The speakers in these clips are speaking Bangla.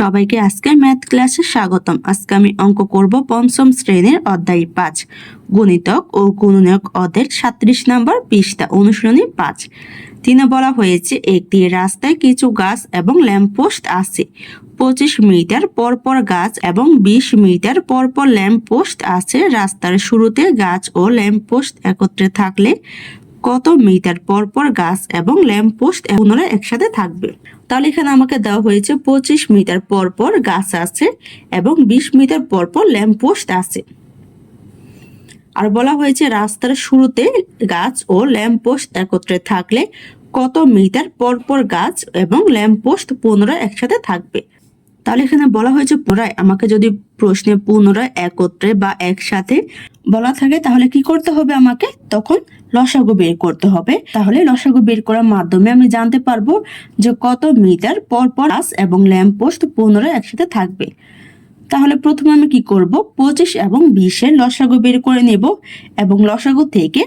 সবাইকে আজকের ম্যাথ ক্লাসে স্বাগতম। আজকে আমি অঙ্ক করব পঞ্চম শ্রেণির অধ্যায় পাঁচ। গণিতক ও গুণনীয়ক অদের সাত্রিশ নম্বর পৃষ্ঠা অনুশীলনী পাঁচ। তিনে বলা হয়েছে, একটি রাস্তায় কিছু গাছ এবং ল্যাম্পপোস্ট আছে। পঁচিশ মিটার পরপর গাছ এবং বিশ মিটার পরপর ল্যাম্পপোস্ট আছে। রাস্তার শুরুতে গাছ ও ল্যাম্পপোস্ট একত্রে থাকলে কত মিটার পরপর গাছ এবং ল্যাম্পপোস্ট পুনরায় একসাথে থাকবে? তাহলে এখানে আমাকে দেওয়া হয়েছে পঁচিশ মিটার পরপর গাছ আছে এবং বিশ মিটার পরপর ল্যাম্পপোস্ট আছে। আর বলা হয়েছে রাস্তার শুরুতে গাছ ও ল্যাম্পপোস্ট একত্রে থাকলে কত মিটার পরপর গাছ এবং ল্যাম্পপোস্ট পুনরায় একসাথে থাকবে। তাহলে এখানে বলা হয়েছে পুনরায়। আমাকে যদি প্রশ্নে পুনরায় একত্রে বা একসাথে বলা থাকে, তাহলে কি করতে হবে আমাকে? তখন লসাগু বের করতে হবে। তাহলে লসাগু বের করার মাধ্যমে আমি জানতে পারব যে কত মিটার পর পর গাছ এবং ল্যাম্প পোস্ট পুনরায় একসাথে থাকবে। তাহলে প্রথমে আমি কি করব? পঁচিশ এবং বিশের লসাগু বের করে নেব এবং লসাগু থেকে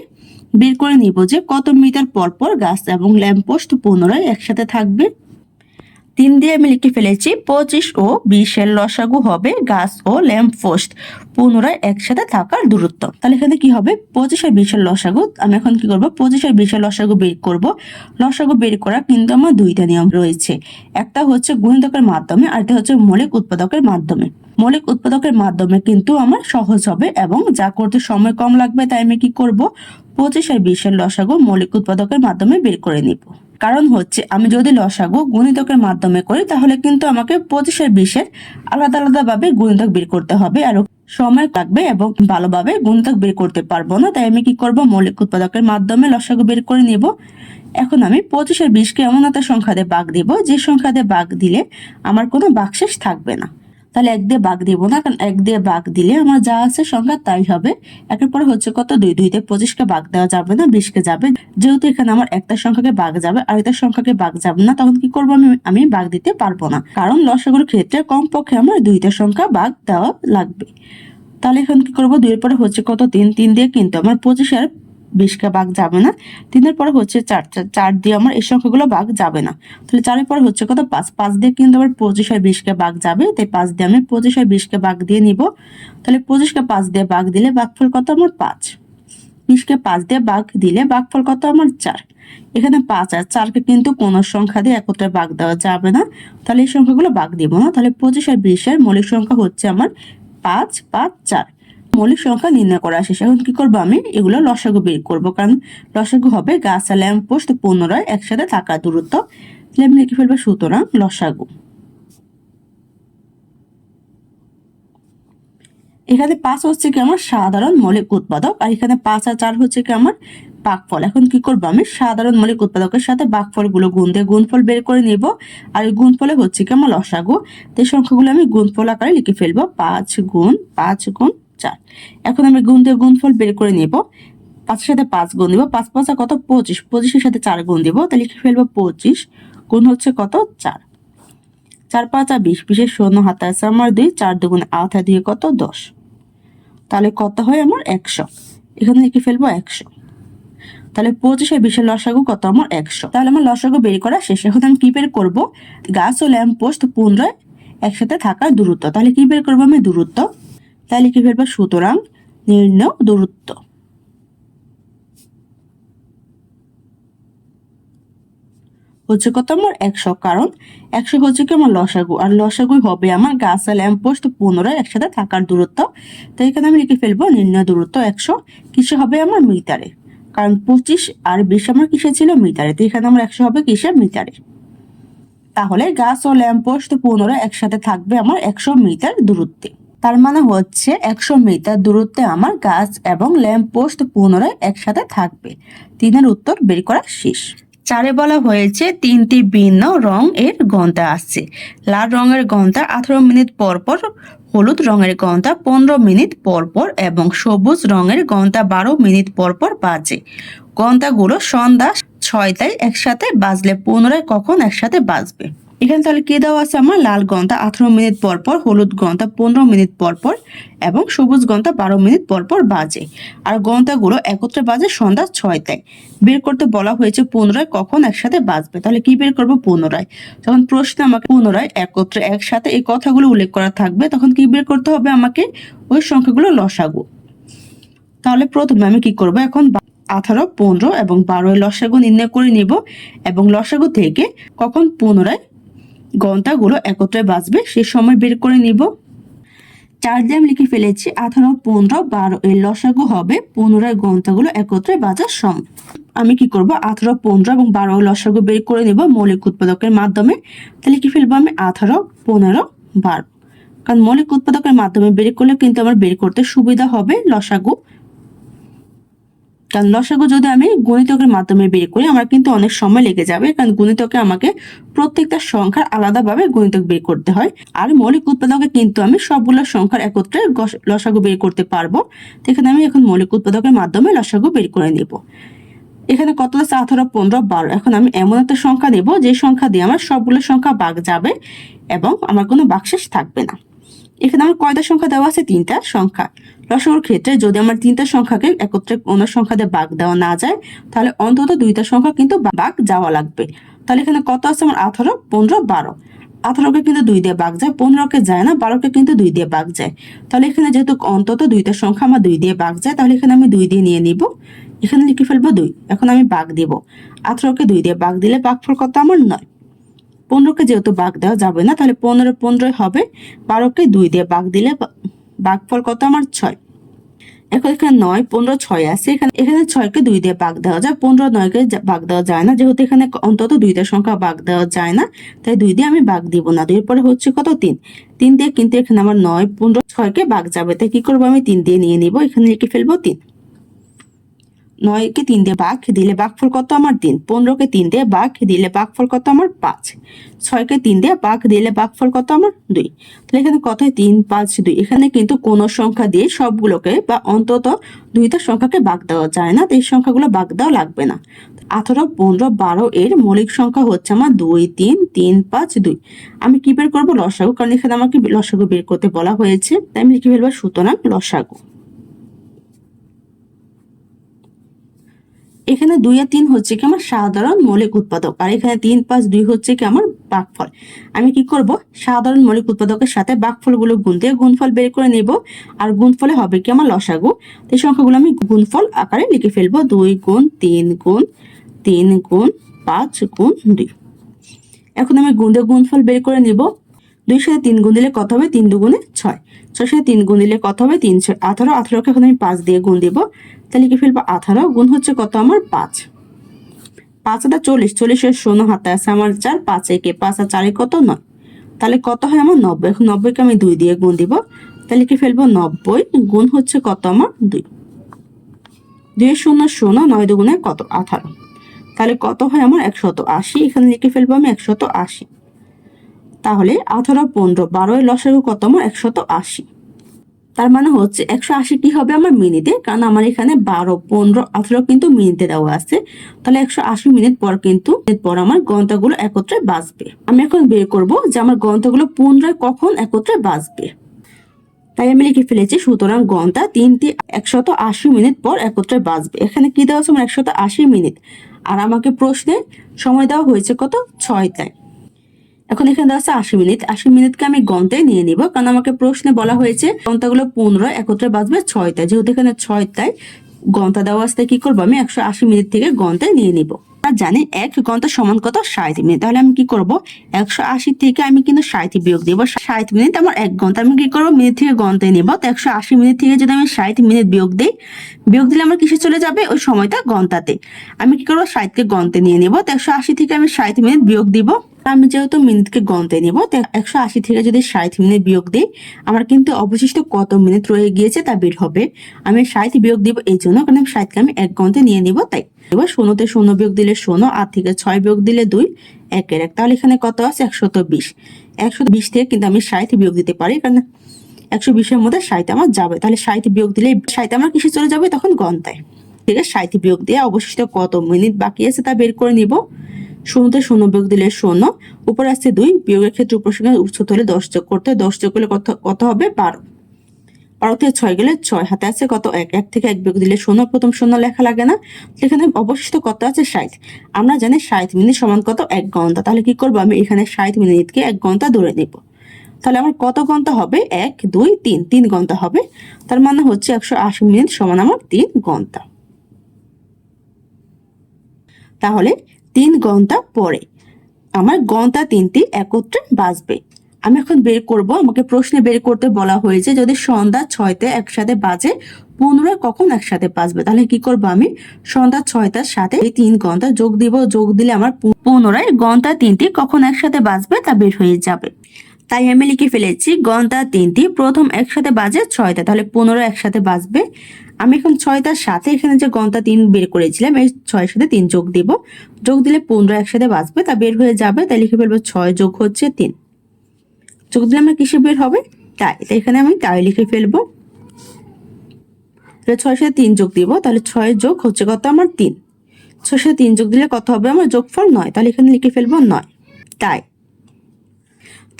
বের করে নিব যে কত মিটার পর পর গাছ এবং ল্যাম্প পোস্ট পুনরায় একসাথে থাকবে। তিন দিয়ে আমি লিখে ফেলেছি, পঁচিশ ও বিশের লসাগু হবে গাছ ও ল্যাম্প পোস্ট। পুনরায় একসাথে থাকার দূরত্ব। তাহলে এখানে কি হবে? পঁচিশ আর বিশের লসাগু। আমি এখন কি করব? পঁচিশ আর বিশের লসাগু বের করব। লসাগু বের করা কিন্তু আমার দুইটা নিয়ম রয়েছে। একটা হচ্ছে গুণিতকের মাধ্যমে আর একটা হচ্ছে মৌলিক উৎপাদকের মাধ্যমে। মৌলিক উৎপাদকের মাধ্যমে কিন্তু আমার সহজ হবে এবং যা করতে সময় কম লাগবে তাই আমি কি করব? পঁচিশ আর বিশের লসাগু মৌলিক উৎপাদকের মাধ্যমে বের করে নিব। কারণ হচ্ছে আমি যদি লসাগু গুণিতকের মাধ্যমে করি, তাহলে কিন্তু আমাকে পঁচিশের বিশের আলাদা আলাদা ভাবে গুণিতক বের করতে হবে। আর সময় লাগবে এবং ভালোভাবে গুণিতক বের করতে পারব না। তাই আমি কি করব? মৌলিক উৎপাদকের মাধ্যমে লসাগু বের করে নেব। এখন আমি পঁচিশের বিশকে এমন একটা সংখ্যাতে বাঘ দিব, যে সংখ্যাতে বাঘ দিলে আমার কোনো বাকশেষ থাকবে না। তাহলে এক দিয়ে বাঘ দিব না, কারণ এক দিয়ে বাঘ দিলে আমার যা আছে সংখ্যা তাই হবে। একের পরে হচ্ছে কত? দুই দুইতে পঁচিশকে বাঘ দেওয়া যাবে না, বিশকে যাবে। যেহেতু এখানে আমার একটা সংখ্যাকে বাঘ যাবে, আর একটা সংখ্যাকে বাঘ যাবে না, তখন কি করব আমি? আমি বাঘ দিতে পারব না। কারণ লসাগুর ক্ষেত্রে কমপক্ষে আমার দুইটা সংখ্যা বাঘ দেওয়া লাগবে। তাহলে এখন কি করব? দুইয়ের পরে হচ্ছে কত? তিন তিন দিয়ে কিন্তু আমার পঁচিশের বিশকে বাঘ যাবে না। তিনের পরে হচ্ছে চার চার দিয়ে আমার এই সংখ্যাগুলো বাঘ যাবে না। তাহলে চারের পরে হচ্ছে কত? পাঁচ। পাঁচ দিয়ে কিন্তু আমার পঁচিশ আর বিশকে বাঘ যাবে। তাই পাঁচ দিয়ে আমি পঁচিশ আর বিশকে বাঘ দিয়ে নিব। তাহলে পঁচিশকে পাঁচ দিয়ে বাঘ দিলে বাঘফল কত? আমার পাঁচ। বিশকে পাঁচ দিয়ে বাঘ দিলে বাঘফল কত? আমার চার। এখানে পাঁচ আর চারকে কিন্তু কোনো সংখ্যা দিয়ে একত্রে বাঘ দেওয়া যাবে না। তাহলে এই সংখ্যাগুলো বাঘ দিব না। তাহলে পঁচিশ আর বিশের মৌলিক সংখ্যা হচ্ছে আমার পাঁচ পাঁচ, চার। মৌলিক সংখ্যা নির্ণয় করা শেষ। এখন কি করব আমি? এগুলো লসাগু বের করব, কারণ লসাগু হবে গাছ আর ল্যাম্প পোস্ট পুনরায় একসাথে থাকা দূরত্ব। তাহলে আমি লিখে ফেলব সুতরাং লসাগু। এখানে পাঁচ হচ্ছে কি আমার সাধারণ মৌলিক উৎপাদক, আর এখানে পাঁচ আর চার হচ্ছে কি আমার বাঘফল এখন কি করব আমি? সাধারণ মৌলিক উৎপাদকের সাথে বাঘফলগুলো গুণ দিয়ে গুণফল বের করে নিব, আর এই গুণফলে হচ্ছে কি আমার লসাগু। তো এই সংখ্যাগুলো আমি গুণফল আকারে লিখে ফেলব, পাঁচ গুণ পাঁচ গুণ চার। এখন আমি গুণ দিয়ে গুণফল বের করে নিব। পাঁচের সাথে পাঁচ গুণ দিব। পাঁচ পাঁচা কত? পঁচিশ। পঁচিশের সাথে চার গুণ দিব। তাহলে লিখে ফেলব পঁচিশ। গুণ হচ্ছে কত? চার। চার, পাঁচা বিশ। বিশের শূন্য হাতে আছে আমার দুই। চার দুগুণ আওতা দিয়ে কত? দশ। তাহলে কত হয় আমার? একশো। এখানে লিখে ফেলব একশো। তাহলে পঁচিশের বিশের লসাগু কত? আমার একশো। তাহলে আমার লসাগু বের করা শেষ। এখন আমি কি বের করব? গাছ ও ল্যাম্প পোস্ট পুনরায় একসাথে থাকার দূরত্ব। তাহলে কি বের করব আমি? দূরত্ব। তাই লিখে ফেলব সুতরাং নির্ণয় দূরত্ব। হচ্ছে কত? আমার একশো। কারণ একশো হচ্ছে কি? আমার লসাগু। আর লসাগুই হবে আমার গাছ আর ল্যাম্পপোস্ট পুনরায় একসাথে থাকার দূরত্ব। তো এখানে আমি লিখে ফেলব নির্ণয় দূরত্ব একশো। কিসে হবে আমার মিটারে? কারণ পঁচিশ আর বিশ আমার কিসে ছিল? মিটারে। তো এখানে আমার একশো হবে কিসে? মিটারে। তাহলে গাছ ও ল্যাম্পপোস্ট পুনরায় একসাথে থাকবে আমার একশো মিটার দূরত্বে। তার মানে হচ্ছে একশো মিটার দূরত্বে আমার গাছ এবং ল্যাম্প পোস্ট পুনরায় একসাথে থাকবে। তিনের উত্তর বের করা শেষ। চারে বলা হয়েছে, তিনটি ভিন্ন রং এর গন্তা আছে লাল রঙের গন্তা আঠারো মিনিট পর পর, হলুদ রঙের গন্তা পনেরো মিনিট পর পর এবং সবুজ রঙের গন্তা বারো মিনিট পর পর বাজে। গন্তাগুলো সন্ধ্যা ছয়টায় একসাথে বাজলে পুনরায় কখন একসাথে বাজবে? এখানে তাহলে কে দেওয়া আছে আমার? লাল গন্তা আঠারো মিনিট পর পর, হলুদ গন্তা পনেরো মিনিট পর পর, এবং সবুজ গন্তা বারো মিনিট পর পর বাজে। আর গন্তাগুলো একত্রে বাজে সন্ধ্যা ছয়টায়। বের করতে বলা হয়েছে পুনরায় কখন একসাথে বাজবে। তাহলে কি বের করব? পুনরায়। যখন প্রশ্নে আমাকে পুনরায় একত্রে, একসাথে এই কথাগুলো উল্লেখ করা থাকবে, তখন কি বের করতে হবে আমাকে? ওই সংখ্যাগুলো লসাগু। তাহলে প্রথমে আমি কি করব? এখন আঠারো, পনেরো এবং বারোয় লসাগু নির্ণয় করে নিব, এবং লসাগু থেকে কখন পুনরায় ঘন্টাগুলো একত্রে বাজবে সে সময় বের করে নিব। চার দিয়ে আমি লিখে ফেলেছি, আঠারো, পনেরো, বারো, এর লসাগু হবে পুনরায় ঘন্টাগুলো একত্রে বাজার সময়। আমি কি করব? আঠারো, পনেরো এবং বারো লসাগু বের করে নিব মৌলিক উৎপাদকের মাধ্যমে। তাহলে কি ফেলব আমি? আঠারো, পনেরো, বারো। কারণ মৌলিক উৎপাদকের মাধ্যমে বের করলে কিন্তু আমার বের করতে সুবিধা হবে লসাগু। কারণ লসাগু যদি আমি গণিতকের মাধ্যমে বের করি, আমার কিন্তু অনেক সময় লেগে যাবে। কারণ গণিতকে আমাকে প্রত্যেকটা সংখ্যার আলাদাভাবে গণিতক বের করতে হয়। আর মৌলিক উৎপাদকে কিন্তু আমি সবগুলো সংখ্যার একত্রে লসাগু বের করতে পারব। এখানে আমি এখন মৌলিক উৎপাদকের মাধ্যমে লসাগু বের করে নিব। এখানে কত আছে? আঠারো, পনেরো, বারো। এখন আমি এমন একটা সংখ্যা নেব যে সংখ্যা দিয়ে আমার সবগুলো সংখ্যা বাঘ যাবে এবং আমার কোনো বাকশেষ থাকবে না। এখানে আমার কয়টা সংখ্যা দেওয়া আছে? তিনটা সংখ্যা। লসাগুর ক্ষেত্রে যদি আমার তিনটা সংখ্যাকে একত্রে কোনো সংখ্যা দিয়ে বাঘ দেওয়া না যায়, তাহলে অন্তত দুইটা সংখ্যা কিন্তু বাঘ যাওয়া লাগবে। তাহলে এখানে কত আছে? আমার আঠারো, পনেরো, বারো। আঠারোকে কিন্তু দুই দিয়ে বাঘ যায়, পনেরোকে যায় না, বারোকে কিন্তু দুই দিয়ে বাঘ যায়। তাহলে এখানে যেহেতু অন্তত দুইটা সংখ্যা আমার দুই দিয়ে বাঘ যায়, তাহলে এখানে আমি দুই দিয়ে নিয়ে নিব। এখানে লিখে ফেলব দুই, এখন আমি বাঘ দিব। আঠারোকে দুই দিয়ে বাঘ দিলে বাঘ বাঘফল কত? আমার নয়। পনেরোকে যেহেতু বাঘ দেওয়া যাবে না, তাহলে পনেরো, পনেরোই হবে। বারোকে দুই দিয়ে বাঘ দিলে বাঘফল কত আমার? ছয়। এখন এখানে নয়, পনেরো, ছয় আছে। এখানে এখানে ছয়কে দুই দিয়ে বাঘ দেওয়া যায়। পনেরো, নয়কে বাঘ দেওয়া যায় না। যেহেতু এখানে অন্তত দুইটা সংখ্যা বাঘ দেওয়া যায় না, তাই দুই দিয়ে আমি বাঘ দিব না। দুই পরে হচ্ছে কত? তিন। তিন দিয়ে কিন্তু এখানে আমার নয়, পনেরো, ছয়কে বাঘ যাবে। তাই কি করব আমি? তিন দিয়ে নিয়ে নিব। এখানে লিখে ফেলব তিন। নয়কে তিন দিয়ে বাঘ, দিলে বাঘফল কত আমার তিন পনেরোকে তিন দিয়ে বাঘ, দিলে বাঘফল কত আমার পাঁচ। ছয়কে তিন দিয়ে বাঘ, দিলে বাঘফল কত আমার দুই। তাহলে এখানে কথায় তিন, পাঁচ, দুই। এখানে কিন্তু কোন সংখ্যা দিয়ে সবগুলোকে বা অন্তত দুইটা সংখ্যাকে বাঘ দেওয়া যায় না, তো এই সংখ্যাগুলো বাঘ দেওয়া লাগবে না। আঠারো, পনেরো, বারো, এর মৌলিক সংখ্যা হচ্ছে আমার দুই, তিন তিন, পাঁচ, দুই। আমি কি বের করব? লসাগু, কারণ এখানে আমাকে লসাগু বের করতে বলা হয়েছে, তাই আমি লিখে ফেলব সুতরাং লসাগু। এখানে দুই আর তিন হচ্ছে কি আমার সাধারণ মৌলিক উৎপাদক, আর এখানে তিন পাঁচ দুই হচ্ছে কি আমার বাঘফল আমি কি করব? সাধারণ মৌলিক উৎপাদকের সাথে বাঘফলগুলো গুণ দিয়ে গুণফল বের করে নেব, আর গুণফলে হবে কি আমার লসাগু। এই সংখ্যাগুলো আমি গুণফল আকারে লিখে ফেলব, দুই গুণ তিন গুণ তিন গুণ পাঁচ গুণ দুই। এখন আমি গুণ দিয়ে গুণফল বের করে নেব দুই সাথে তিন গুণ দিলে কত হবে? তিন দুগুণে ছয়। ছয় সাথে তিন গুণ দিলে কত হবে? তিন ছয়। আঠারো। আঠারোকে এখন আমি পাঁচ দিয়ে গুণ দিব। তাহলে কি ফেলব আঠারো। গুণ হচ্ছে কত আমার? পাঁচ। পাঁচ হাজার চল্লিশ। চল্লিশের শূন্য হাতে আছে আমার চার। পাঁচ একে পাঁচ আর চারে কত? নয়। তাহলে কত হয় আমার? নব্বই। এখন নব্বইকে আমি দুই দিয়ে গুণ দিব। তাহলে কি ফেলব নব্বই। গুণ হচ্ছে কত আমার? দুই। দুই শূন্য শূন্য, নয় দুগুণে কত? আঠারো। তাহলে কত হয় আমার? একশত আশি। এখানে লিখে ফেলব আমি একশত আশি। তাহলে আঠারো পনেরো বারোয় লসাগু কত আমার একশত আশি। তার মানে হচ্ছে একশো আশি কি হবে আমার মিনিটে, কারণ আমার এখানে বারো পনেরো আঠারো কিন্তু মিনিটে দেওয়া আছে। তাহলে একশো আশি মিনিট পর কিন্তু পর আমার গন্তাগুলো একত্রে বাঁচবে আমি এখন বের করব যে আমার গন্তাগুলো পুনরায় কখন একত্রে বাঁচবে তাই আমি লিখে ফেলেছি, সুতরাং গন্তা তিনটি একশত আশি মিনিট পর একত্রে বাঁচবে এখানে কি দেওয়া আছে? আমার একশত আশি মিনিট। আর আমাকে প্রশ্নে সময় দেওয়া হয়েছে কত? ছয়টায়। এখন এখানে দেওয়া আছে আশি মিনিট। আশি মিনিটকে আমি গন্তে নিয়ে নিব, কারণ আমাকে প্রশ্নে বলা হয়েছে গন্তাগুলো পনেরো, একত্রে বাজবে ছয়টায়। যেহেতু এখানে ছয়টায় গন্তা দেওয়া আসতে কি করব? আমি একশো আশি মিনিট থেকে গন্তায় নিয়ে নিব। জানি এক ঘণ্টা সমান কত? ষাট মিনিট। তাহলে আমি কি করব? একশো আশি থেকে আমি কিন্তু ষাট বিয়োগ দিব। ষাট মিনিট আমার এক ঘণ্টা। আমি কি করব? মিনিট থেকে গন্তায় নিব। তো একশো আশি মিনিট থেকে যদি আমি ষাট মিনিট বিয়োগ দিই, বিয়োগ দিলে আমার কিসে চলে যাবে? ওই সময়টা গন্তাতে আমি কি করব? ষাটকে গন্তে নিয়ে নিব। তো একশো আশি থেকে আমি ষাট মিনিট বিয়োগ দিব। আমি যেহেতু মিনিটকে গন্তে নিব একশো আশি থেকে যদি ষাট মিনিট বিয়োগ দিই, আমার কিন্তু অবশিষ্ট কত মিনিট রয়ে গিয়েছে তা বের হবে। আমি ষাট বিয়োগ দিব এই জন্য, কারণ ষাটকে আমি এক গন্তে নিয়ে নিব, তাই। এবার শূন্যতে শূন্য বিয়োগ দিলে শূন্য আট থেকে ছয় বিয়োগ দিলে দুই, একের এক। তাহলে এখানে কত আছে? একশত বিশ। একশো বিশ থেকে কিন্তু আমি ষাট বিয়োগ দিতে পারি, কারণ একশো বিশের মধ্যে ষাট আমার যাবে। তাহলে ষাট বিয়োগ দিলে ষাট আমার কিসে চলে যাবে? তখন গন্তায়। ঠিক আছে? ষাট বিয়োগ দিয়ে অবশিষ্ট কত মিনিট বাকি আছে তা বের করে নিব। শূন্যতে শূন্য বিয়োগ দিলে শূন্য, উপরে আসছে দুই। বিয়োগের ক্ষেত্রে উপসংখ্যার উচ্চত হলে দশ যোগ করতে দশ যোগ করলে কত কত হবে? বারো। বারো ছয় গেলে ছয় হাতে আছে, কত? এক এক থেকে এক বিয়োগ দিলে শূন্য, প্রথম শূন্য লেখা লাগে না। এখানে অবশিষ্ট কত আছে? ষাট। আমরা জানি ষাট মিনিট সমান কত? এক ঘণ্টা। তাহলে কি করব আমি? এখানে ষাট মিনিটকে এক ঘণ্টা ধরে নিব। তাহলে আমার কত ঘণ্টা হবে? এক, দুই, তিন। তিন ঘণ্টা হবে। তার মানে হচ্ছে একশো আশি মিনিট সমান আমার তিন ঘণ্টা। তাহলে তিন ঘণ্টা পরে আমার ঘণ্টা তিনটি একত্রে বাজবে আমি এখন বের করব, আমাকে প্রশ্নে বের করতে বলা হয়েছে, যদি সন্ধ্যা ছয়তে একসাথে বাজে, পুনরায় কখন একসাথে বাজবে? তাহলে কি করব আমি? সন্ধ্যা ছয়টার সাথে এই তিন ঘণ্টা যোগ দিব, যোগ দিলে আমার পুনরায় ঘণ্টা তিনটি কখন একসাথে বাজবে তা বের হয়ে যাবে। তাই আমি লিখে ফেলেছি, ঘণ্টা তিনটি, প্রথম একসাথে বাজে ছয়টা, তাহলে পনেরো একসাথে বাজবে। আমি এখন ছয়টার সাথে এখানে যে ঘণ্টা তিন বের করেছিলাম, এই ছয়ের সাথে তিন যোগ দিব। যোগ দিলে পনেরো একসাথে বাজবে, তা বের হয়ে যাবে, তাই লিখে ফেলব ছয় যোগ হচ্ছে তিন। যোগ দিলে আমার কিসে বের হবে? তাই এখানে আমি তাই লিখে ফেলব। তাহলে ছয় সাথে তিন যোগ দিব, তাহলে ছয় যোগ হচ্ছে কত আমার তিন। ছয়ের সাথে তিন যোগ দিলে কত হবে আমার যোগফল নয়, তাহলে এখানে লিখে ফেলব নয়। তাই,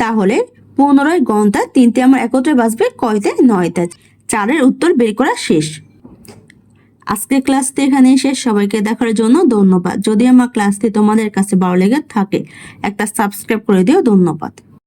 তাহলে পনেরোয় ঘণ্টা তিনটে আমার একত্রে বাঁচবে, কয়তে? নয়তে। চারের উত্তর বের করা শেষ। আজকের ক্লাসটি এখানে শেষ। সবাইকে দেখার জন্য ধন্যবাদ। যদি আমার ক্লাসটি তোমাদের কাছে ভালো লেগে থাকে, একটা সাবস্ক্রাইব করে দিও। ধন্যবাদ।